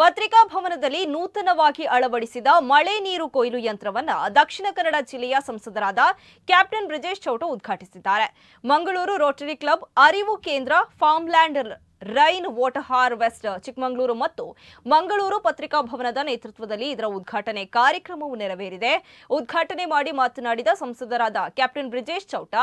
ಪತ್ರಿಕಾ ಭವನದಲ್ಲಿ ನೂತನವಾಗಿ ಅಳವಡಿಸಿದ ಮಳೆ ನೀರು ಕೊಯ್ಲು ಯಂತ್ರವನ್ನು ದಕ್ಷಿಣ ಕನ್ನಡ ಜಿಲ್ಲೆಯ ಸಂಸದರಾದ ಕ್ಯಾಪ್ಟನ್ ಬ್ರಿಜೇಶ್ ಚೌಟ ಉದ್ಘಾಟಿಸಿದ್ದಾರೆ. ಮಂಗಳೂರು ರೋಟರಿ ಕ್ಲಬ್, ಅರಿವು ಕೇಂದ್ರ farmland rain water harvest Chikkamagaluru ಮತ್ತು ಮಂಗಳೂರು ಪತ್ರಿಕಾ ಭವನದ ನೇತೃತ್ವದಲ್ಲಿ ಇದರ ಉದ್ಘಾಟನೆ ಕಾರ್ಯಕ್ರಮವು ನೆರವೇರಿದೆ. ಉದ್ಘಾಟನೆ ಮಾಡಿ ಮಾತನಾಡಿದ ಸಂಸದರಾದ ಕ್ಯಾಪ್ಟನ್ ಬ್ರಿಜೇಶ್ ಚೌಟ,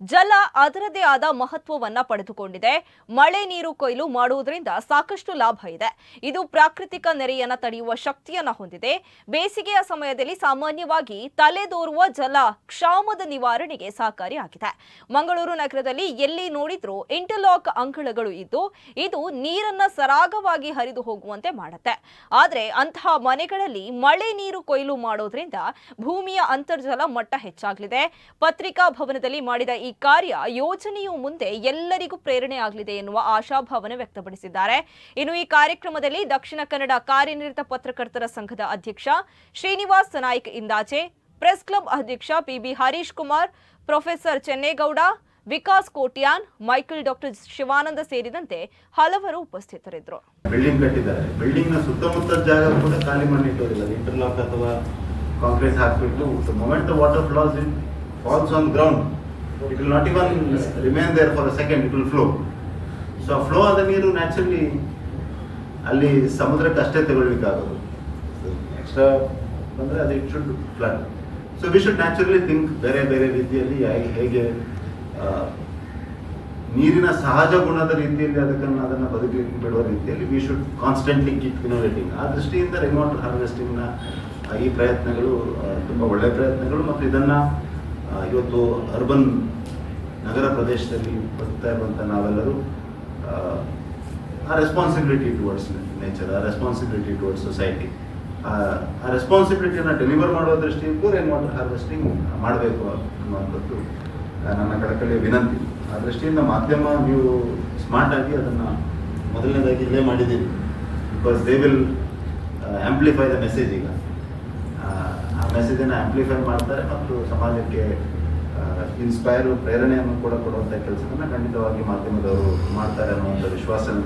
ಜಲ ಅದರದೇ ಆದ ಮಹತ್ವವನ್ನ ಪಡೆದುಕೊಂಡಿದೆ. ಮಳೆ ನೀರು ಕೊಯ್ಲು ಮಾಡುವುದರಿಂದ ಸಾಕಷ್ಟು ಲಾಭ ಇದೆ. ಇದು ಪ್ರಾಕೃತಿಕ ನೆರೆಯನ್ನ ತಡೆಯುವ ಶಕ್ತಿಯನ್ನ ಹೊಂದಿದೆ. ಬೇಸಿಗೆಯ ಸಮಯದಲ್ಲಿ ಸಾಮಾನ್ಯವಾಗಿ ತಲೆದೋರುವ ಜಲ ಕ್ಷಾಮದ ನಿವಾರಣೆಗೆ ಸಹಕಾರಿಯಾಗಿದೆ ಮಂಗಳೂರು ನಗರದಲ್ಲಿ ಎಲ್ಲಿ ನೋಡಿದ್ರೂ ಇಂಟರ್ಲಾಕ್ ಅಂಗಳಗಳು ಇದ್ದು ಇದು ನೀರನ್ನ ಸರಾಗವಾಗಿ ಹರಿದು ಹೋಗುವಂತೆ ಮಾಡುತ್ತೆ. ಆದ್ರೆ ಅಂತಹ ಮನೆಗಳಲ್ಲಿ ಮಳೆ ನೀರು ಕೊಯ್ಲು ಮಾಡೋದ್ರಿಂದ ಭೂಮಿಯ ಅಂತರ್ಜಲ ಮಟ್ಟ ಹೆಚ್ಚಾಗಲಿದೆ. ಪತ್ರಿಕಾ ಭವನದಲ್ಲಿ ಮಾಡಿದ ಈ ಕಾರ್ಯ ಯೋಜನೆಯು ಮುಂದೆ ಎಲ್ಲರಿಗೂ ಪ್ರೇರಣೆ ಆಗಲಿದೆ ಎನ್ನುವ ಆಶಾಭಾವನೆ ವ್ಯಕ್ತಪಡಿಸಿದ್ದಾರೆ. ಇನ್ನು ಈ ಕಾರ್ಯಕ್ರಮದಲ್ಲಿ ದಕ್ಷಿಣ ಕನ್ನಡ ಕಾರ್ಯನಿರತ ಪತ್ರಕರ್ತರ ಸಂಘದ ಅಧ್ಯಕ್ಷ ಶ್ರೀನಿವಾಸ್ ನಾಯ್ಕ್ ಇಂದಾಚೆ, ಪ್ರೆಸ್ ಕ್ಲಬ್ ಅಧ್ಯಕ್ಷ PB Harish Kumar, professor Chennegowda Vikas Kotian, Michael doctor Shivananda ಸೇರಿದಂತೆ ಹಲವರು ಉಪಸ್ಥಿತರಿದ್ದರು. ಬಿಲ್ಡಿಂಗ್ ಕಟ್ಟಿದ್ದಾರೆ. ಬಿಲ್ಡಿಂಗ್ನ ಸುತ್ತಮುತ್ತ ಜಾಗ ಕೂಡ ಖಾಲಿ ಮಾಡಿಟ್ಟಿಲ್ಲ ಇಂಟರ್ಲಾಕ್ ಅಥವಾ ಕಾಂಕ್ರೀಟ್ ಹಾಕ್ಬಿಟ್ಟು moment water flows in falls on ground it will not even remain there for second it will flow so flow ಆದ ನೀರು ನ್ಯಾಚುರಲಿ ಅಲ್ಲಿ ಸಮುದ್ರಕ್ಕೆ ಅಷ್ಟೇ ತಗೊಳ್ಳಿಕ್ಕಾಗೋದು. ಎಕ್ಸ್ಟ್ರಾ ಬಂದರೆ ಅದು it should flood so we should naturally think ಬೇರೆ ಬೇರೆ ರೀತಿಯಲ್ಲಿ ಹೇಗೆ- ನೀರಿನ ಸಹಜ ಗುಣದ ರೀತಿಯಲ್ಲಿ ಅದಕ್ಕನ್ನು ಅದನ್ನು ಬದುಕಿ ಬಿಡುವ ರೀತಿಯಲ್ಲಿ we should constantly keep innovating ಆ ದೃಷ್ಟಿಯಿಂದ ರಿಮೋಟ್ ಹಾರ್ವೆಸ್ಟಿಂಗ್ನ ಈ ಪ್ರಯತ್ನಗಳು ತುಂಬ ಒಳ್ಳೆಯ ಪ್ರಯತ್ನಗಳು ಮತ್ತು ಇದನ್ನು ಇವತ್ತು ಅರ್ಬನ್ ನಗರ ಪ್ರದೇಶದಲ್ಲಿ ಬರ್ತಾ ಇರುವಂಥ ನಾವೆಲ್ಲರೂ ಆ, ರೆಸ್ಪಾನ್ಸಿಬಿಲಿಟಿ ಟುವರ್ಡ್ಸ್ ನೇಚರ್ ಆ ರೆಸ್ಪಾನ್ಸಿಬಿಲಿಟಿ ಟುವರ್ಡ್ಸ್ ಸೊಸೈಟಿ ಆ ರೆಸ್ಪಾನ್ಸಿಬಿಲಿಟಿಯನ್ನು ಡೆಲಿವರ್ ಮಾಡುವ ದೃಷ್ಟಿಯಿಂದ ರೇನ್ ವಾಟರ್ ಹಾರ್ವೆಸ್ಟಿಂಗ್ ಮಾಡಬೇಕು ಅನ್ನುವಂಥದ್ದು ನನ್ನ ಕಳಕಳಿಯ ವಿನಂತಿ. ಆ ದೃಷ್ಟಿಯಿಂದ ಮಾಧ್ಯಮ ನೀವು ಸ್ಮಾರ್ಟ್ ಆಗಿ ಅದನ್ನು ಮೊದಲನೇದಾಗಿ ಇಲ್ಲೇ ಮಾಡಿದ್ದೀರಿ. Because they will amplify the message ಈಗ. ಆ, ಮೆಸೇಜನ್ನು ಆ್ಯಂಪ್ಲಿಫೈ ಮಾಡ್ತಾರೆ ಮತ್ತು ಸಮಾಜಕ್ಕೆ ಇನ್ಸ್ಪೈರ್ ಪ್ರೇರಣೆಯನ್ನು ಕೂಡ ಕೊಡುವಂಥ ಕೆಲಸವನ್ನು ಖಂಡಿತವಾಗಿ ಮಾಧ್ಯಮದವರು ಮಾಡ್ತಾರೆ ಅನ್ನುವಂಥ ವಿಶ್ವಾಸ ನನಗೆ